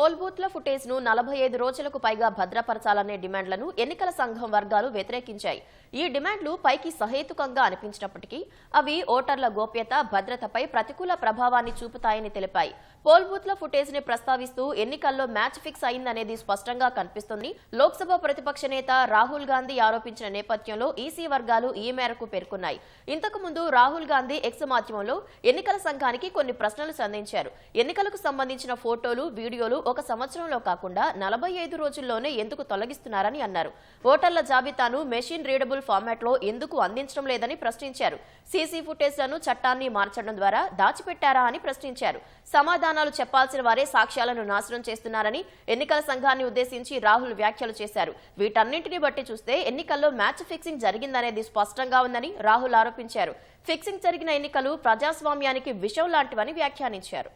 Pole బూత్ల ఫుటేజ్ను నలభై ఐదు రోజులకు పైగా భద్రపరచాలనే డిమాండ్లను ఎన్నికల సంఘం వర్గాలు వ్యతిరేకించాయి. ఈ డిమాండ్లు పైకి సహేతుకంగా అనిపించినప్పటికీ అవి ఓటర్ల గోప్యత భద్రతపై ప్రతికూల ప్రభావాన్ని చూపుతాయని తెలిపాయి. పోల్బూత్ల ఫుటేజ్ని ప్రస్తావిస్తూ ఎన్నికల్లో మ్యాచ్ ఫిక్స్ అయిందనేది స్పష్టంగా కనిపిస్తుంది. లోక్సభ ప్రతిపక్ష నేత రాహుల్ గాంధీ ఆరోపించిన నేపథ్యంలో ఈసీ వర్గాలు ఈ మేరకు పేర్కొన్నాయి. ఇంతకు ముందు రాహుల్ గాంధీ ఎక్స్ మాధ్యమంలో ఎన్నికల సంఘానికి కొన్ని ప్రశ్నలు సంధించారు. ఎన్నికలకు సంబంధించిన ఫోటోలు వీడియోలు ఒక సంవత్సరంలో కాకుండా నలభై ఐదు రోజుల్లోనే ఎందుకు తొలగిస్తున్నారని అన్నారు. ఓటర్ల జాబితాను మెషిన్ రీడబుల్ ఫార్మాట్లో ఎందుకు అందించడం లేదని ప్రశ్నించారు. సీసీ ఫుటేజ్లను చట్టాన్ని మార్చడం ద్వారా దాచిపెట్టారా అని ప్రశ్నించారు. సమాధానాలు చెప్పాల్సిన వారే సాక్ష్యాలను నాశనం చేస్తున్నారని ఎన్నికల సంఘాన్ని ఉద్దేశించి రాహుల్ వ్యాఖ్యలు చేశారు. వీటన్నింటిని బట్టి చూస్తే ఎన్నికల్లో మ్యాచ్ ఫిక్సింగ్ జరిగిందనేది స్పష్టంగా ఉందని రాహుల్ ఆరోపించారు. ఫిక్సింగ్ జరిగిన ఎన్నికలు ప్రజాస్వామ్యానికి విషం లాంటివని వ్యాఖ్యానించారు.